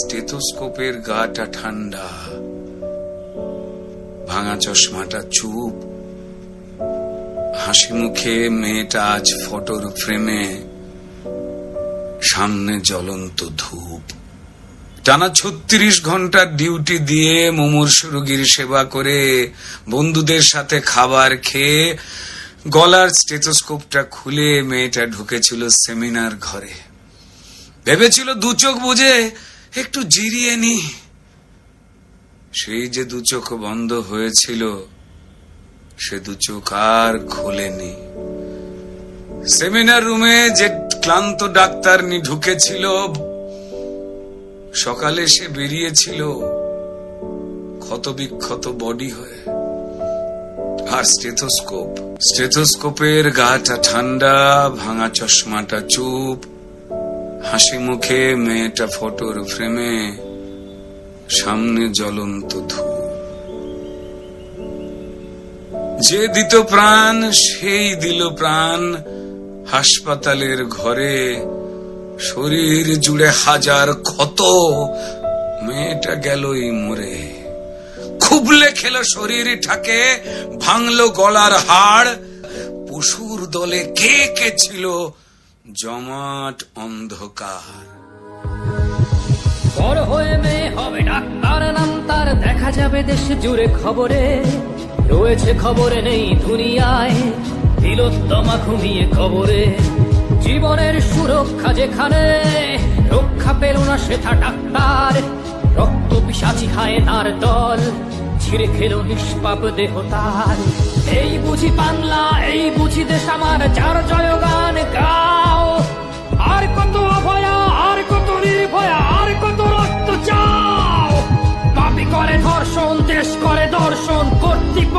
স্টেথোস্কোপের গাটা ঠান্ডা, ভাঙা চশমাটা চুপ, হাসি মুখে মেয়েটা আজ ফটোর ফ্রেমে, সামনে জ্বলন্ত ধূপ। টানা ছত্রিশ ঘণ্টার ডিউটি দিয়ে মুমূর্ষ রোগীর সেবা করে বন্ধুদের সাথে খাবার খেয়ে গলার স্টেথোস্কোপটা খুলে মেয়েটা ঢুকেছিল সেমিনার ঘরে। ভেবেছিল দু চোখ বুঝে একটু জিরিয়ে নি। সেই যে দু চোখ বন্ধ হয়েছিল, সে দু চোখ আর খোলেনি। সেমিনার রুমে যে ক্লান্ত ডাক্তার নি ঢুকেছিল, সকালে সে বেরিয়েছিল ক্ষত বিক্ষত বডি হয়ে। আর স্টেথোস্কোপ, স্টেথোস্কোপের গাটা ঠান্ডা, ভাঙা চশমাটা চুপ হাসি মুখে মেয়েটা ফটোর ফ্রেমে, সামনে জ্বলন্ত যে দিত প্রাণ, সেই দিল প্রাণ হাসপাতালের ঘরে। শরীর জুড়ে হাজার ক্ষত, মেয়েটা গেলই মরে। খুবলে খেলো শরীর ঠাকে ভাঙলো গলার হাড়। পশুর দলে কে কে ছিল? জমাট অন্ধকার। বড় হয়ে মেয়ে হবে ডাক্তার নাম, তার দেখা যাবে দেশ জুড়ে খবরে। রয়েছে খবরে নেই দুনিয়ায়, তিলোত্তমা ঘুমিয়ে খবরে জীবনের সুরক্ষা যেখানে, রক্ষা পেল না সেথা ডাক্তার। রক্ত পিসাচি হায় তার দল, ছিঁড়ে খেলো নিষ্পাপ দেহ তার। এই বুঝি বাংলা এই বুঝি দেশ আমার, যার জয়গান গাও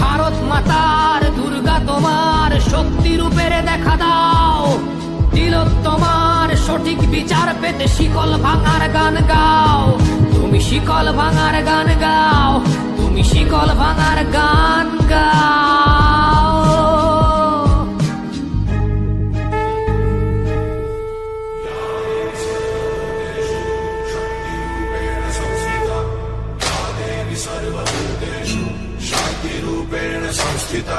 ভারত মাতার দুর্গা তোমার শক্তি রূপের দেখা দাও। তিলক তোমার সঠিক বিচার পেতে শিকল ভাঙার গান গাও। তুমি শিকল ভাঙার গান গাও, তুমি শিকল ভাঙার গান গাও। సీత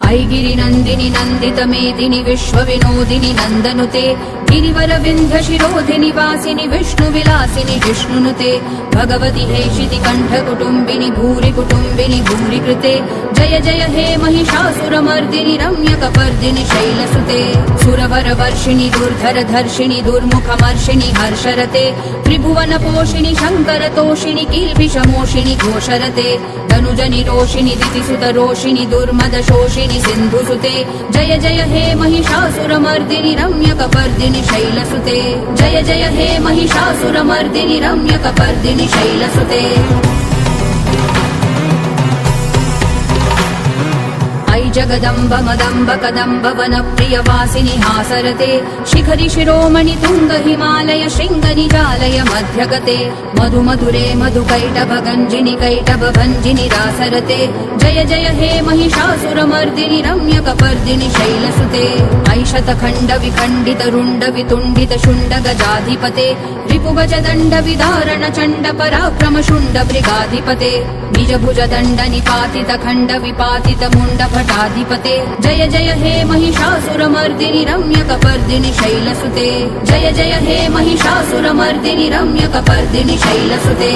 ఐగిరి నందిని నందిత మేదిని విశ్వ వినోదిని నందనుతే गिरिवरविन्ध विष्णुविलासिनि विष्णुनुते भगवति है शिति भूरिकुटुम्बिनि भूरिकृते। जय जय हे महिषासुरमर्दिनि रम्यकपर्दिनि शैलसुते। सुरवरवर्षिणि दुर्धरधर्षिणि दुर्मुखमर्षिणि हर्षरते। त्रिभुवनपोषिणि शङ्करतोषिणि कील्बिषमोषिणि घोषरते। धनुजनिरोषिणि दितिसुतरोषिणि दुर्मदशोषिणि सिन्धुसुते। जय जय हे महिषासुरमर्दिनि रम्यकपर्दिनि शैलसुते जय जय हे महिषासुरमर्दिनि रम्यकपर्दिनि शैलसुते जगदम्ब मदम्ब कदम्ब वनप्रियवासिनि हासरते शिखरि शिरोमणि तुङ्ग हिमालय शृङ्ग निजालय मध्यगते मधु मधुरे मधुकैटभ गञ्जिनि कैटभ भञ्जिनि रासरते जय जय हे महिषासुरमर्दिनि रम्यकपर्दिनि शैलसुते ऐशतखण्ड विखण्डित रुण्ड वितुण्डित शुण्ड गजाधिपते रिपुगज दण्ड विदारण चण्ड पराक्रम शुण्ड मृगाधिपते निज भुज दण्ड निपातित खण्ड विपातित मुण्ड भटाधिपते जय जय हे महिषासुरमर्दिनि रम्यकपर्दिनि शैलसुते जय जय हे महिषासुरमर्दिनि रम्यकपर्दिनि शैलसुते